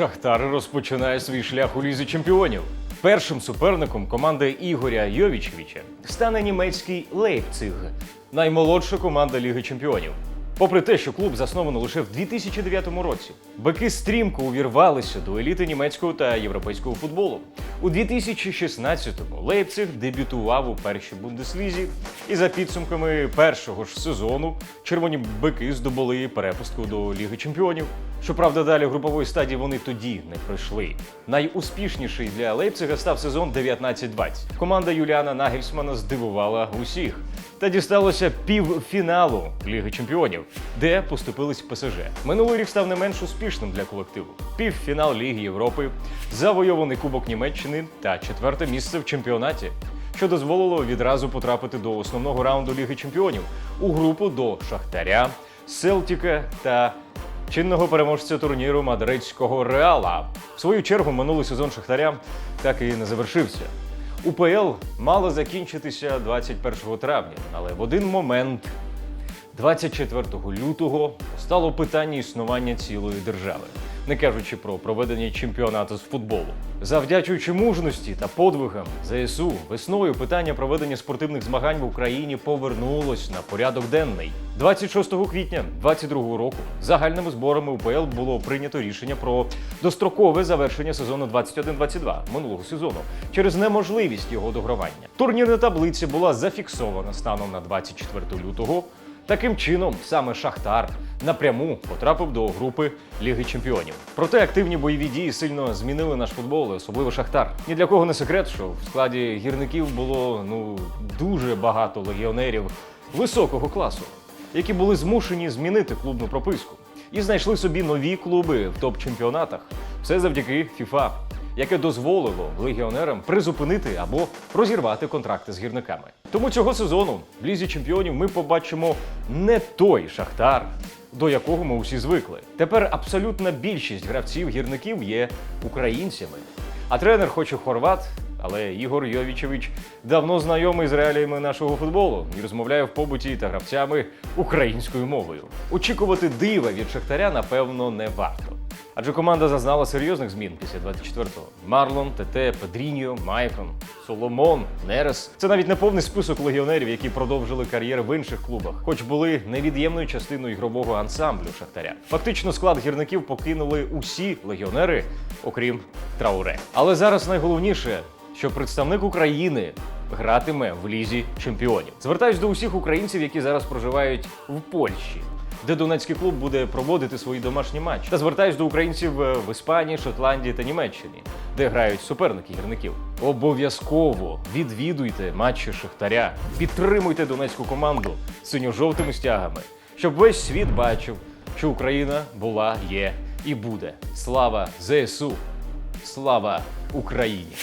Шахтар розпочинає свій шлях у лізі чемпіонів. Першим суперником команди Ігоря Йовічевича стане німецький Лейпциг, наймолодша команда Ліги Чемпіонів. Попри те, що клуб засновано лише в 2009 році, бики стрімко увірвалися до еліти німецького та європейського футболу. У 2016-му Лейпциг дебютував у першій бундеслізі, і за підсумками першого ж сезону червоні бики здобули перепустку до Ліги Чемпіонів. Щоправда, далі групової стадії вони тоді не пройшли. Найуспішніший для Лейпцига став сезон 19-20. Команда Юліана Нагельсмана здивувала усіх та дісталося півфіналу Ліги Чемпіонів, де поступились ПСЖ. Минулий рік став не менш успішним для колективу. Півфінал Ліги Європи, завойований Кубок Німеччини та четверте місце в чемпіонаті, що дозволило відразу потрапити до основного раунду Ліги Чемпіонів у групу до Шахтаря, Селтіка та чинного переможця турніру мадридського Реала. В свою чергу минулий сезон Шахтаря так і не завершився. УПЛ мало закінчитися 21 травня, але в один момент, 24 лютого, стало питання існування цілої держави, не кажучи про проведення чемпіонату з футболу. Завдячуючи мужності та подвигам ЗСУ, весною питання проведення спортивних змагань в Україні повернулось на порядок денний. 26 квітня 2022 року загальними зборами УПЛ було прийнято рішення про дострокове завершення сезону 21-22 минулого сезону через неможливість його догравання. Турнірна таблиця була зафіксована станом на 24 лютого. Таким чином, саме Шахтар напряму потрапив до групи Ліги Чемпіонів. Проте активні бойові дії сильно змінили наш футбол, особливо Шахтар. Ні для кого не секрет, що в складі гірників було ну дуже багато легіонерів високого класу, які були змушені змінити клубну прописку і знайшли собі нові клуби в топ-чемпіонатах. Все завдяки ФІФА яке дозволило легіонерам призупинити або розірвати контракти з гірниками. Тому цього сезону в лізі чемпіонів ми побачимо не той шахтар, до якого ми усі звикли. Тепер абсолютна більшість гравців гірників є українцями. А тренер, хоч і хорват, але Ігор Йовічевич давно знайомий з реаліями нашого футболу і розмовляє в побуті та гравцями українською мовою. Очікувати дива від Шахтаря, напевно, не варто. Адже команда зазнала серйозних змін після 24-го. Марлон, ТТ, Педріньо, Майкон, Соломон, Нерес. Це навіть не повний список легіонерів, які продовжили кар'єри в інших клубах, хоч були невід'ємною частиною ігрового ансамблю Шахтаря. Фактично склад гірників покинули усі легіонери, окрім Трауре. Але зараз найголовніше, що представник України гратиме в лізі чемпіонів. Звертаюсь до усіх українців, які зараз проживають в Польщі де Донецький клуб буде проводити свої домашні матчі. Та звертаюсь до українців е, в Іспанії, Шотландії та Німеччині, де грають суперники гірників. Обов'язково відвідуйте матчі Шахтаря, підтримуйте донецьку команду синьо-жовтими стягами, щоб весь світ бачив, що Україна була, є і буде. Слава ЗСУ! Слава Україні!